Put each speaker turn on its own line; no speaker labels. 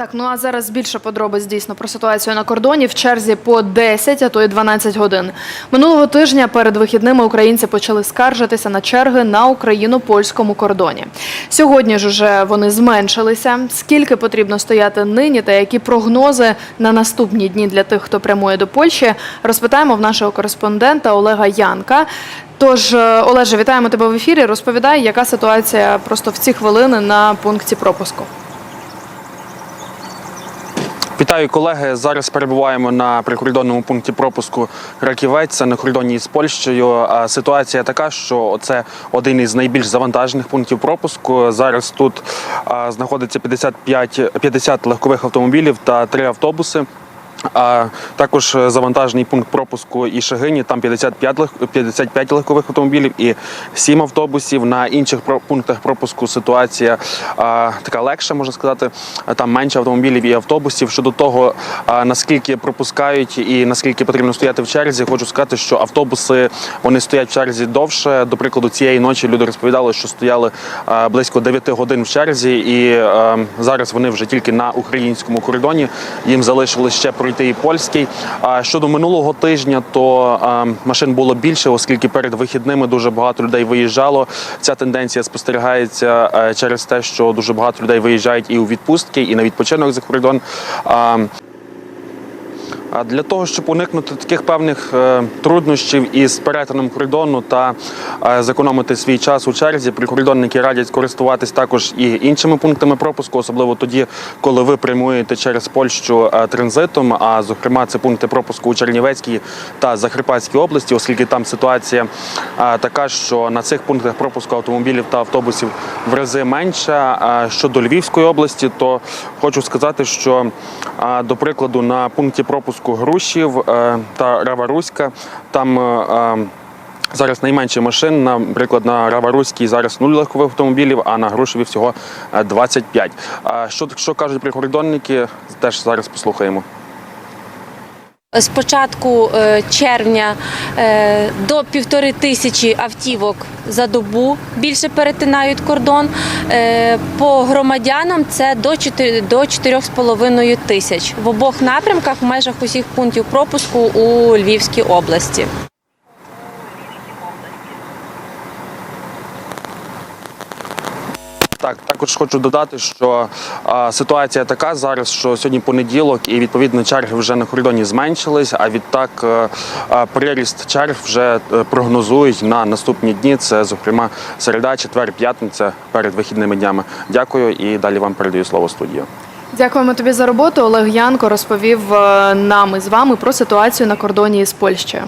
Так, ну а зараз більше подробиць дійсно про ситуацію на кордоні в черзі по 10, а то й 12 годин. Минулого тижня перед вихідними українці почали скаржитися на черги на україно-польському кордоні. Сьогодні ж уже вони зменшилися. Скільки потрібно стояти нині та які прогнози на наступні дні для тих, хто прямує до Польщі, розпитаємо в нашого кореспондента Олега Янка. Тож, е, Олеже, вітаємо тебе в ефірі. Розповідай, яка ситуація просто в ці хвилини на пункті пропуску.
Вітаю колеги. Зараз перебуваємо на прикордонному пункті пропуску Раківець. Це на кордоні з Польщею. Ситуація така, що це один із найбільш завантажених пунктів пропуску. Зараз тут знаходиться 55, 50 легкових автомобілів та три автобуси. А також завантажений пункт пропуску і Шагині. Там 55, лег- 55 легкових автомобілів і 7 автобусів. На інших про- пунктах пропуску ситуація а, така легша, можна сказати. Там менше автомобілів і автобусів. Щодо того, а, наскільки пропускають і наскільки потрібно стояти в черзі, хочу сказати, що автобуси вони стоять в черзі довше. До прикладу, цієї ночі люди розповідали, що стояли а, близько 9 годин в черзі, і е, зараз вони вже тільки на українському кордоні. Їм залишилось ще пройти і польський. А щодо минулого тижня, то машин було більше, оскільки перед вихідними дуже багато людей виїжджало. Ця тенденція спостерігається е, через те, що дуже багато людей виїжджають і у відпустки, і на відпочинок за кордон. А, Для того, щоб уникнути таких певних е, труднощів із перетином кордону та е, зекономити свій час у черзі, прикордонники радять користуватись також і іншими пунктами пропуску, особливо тоді, коли ви прямуєте через Польщу е, транзитом. А зокрема, це пункти пропуску у Чернівецькій та Закарпатській області, оскільки там ситуація така, що на цих пунктах пропуску автомобілів та автобусів в рази менше. Щодо Львівської області, то хочу сказати, що до прикладу на пункті пропуску Грушів е, та Раваруська там. е, е, Зараз найменше машин, наприклад, на Раваруській зараз 0 легкових автомобілів, а на Грушеві всього е, 25. А що, що кажуть прикордонники, теж зараз послухаємо.
З початку е, червня е, до півтори тисячі автівок за добу більше перетинають кордон. Е, По громадянам це до 4 до 4,5 тисяч в обох напрямках в межах усіх пунктів пропуску у Львівській області.
Так, також хочу додати, що а, ситуація така зараз, що сьогодні понеділок, і відповідно черги вже на кордоні зменшились. А відтак е, а, приріст черг вже е, прогнозують на наступні дні. Це, зокрема, середа, четвер, п'ятниця перед вихідними днями. Дякую і далі вам передаю слово студію.
Дякуємо тобі за роботу. Олег Янко розповів е, нам з вами про ситуацію на кордоні із Польщею.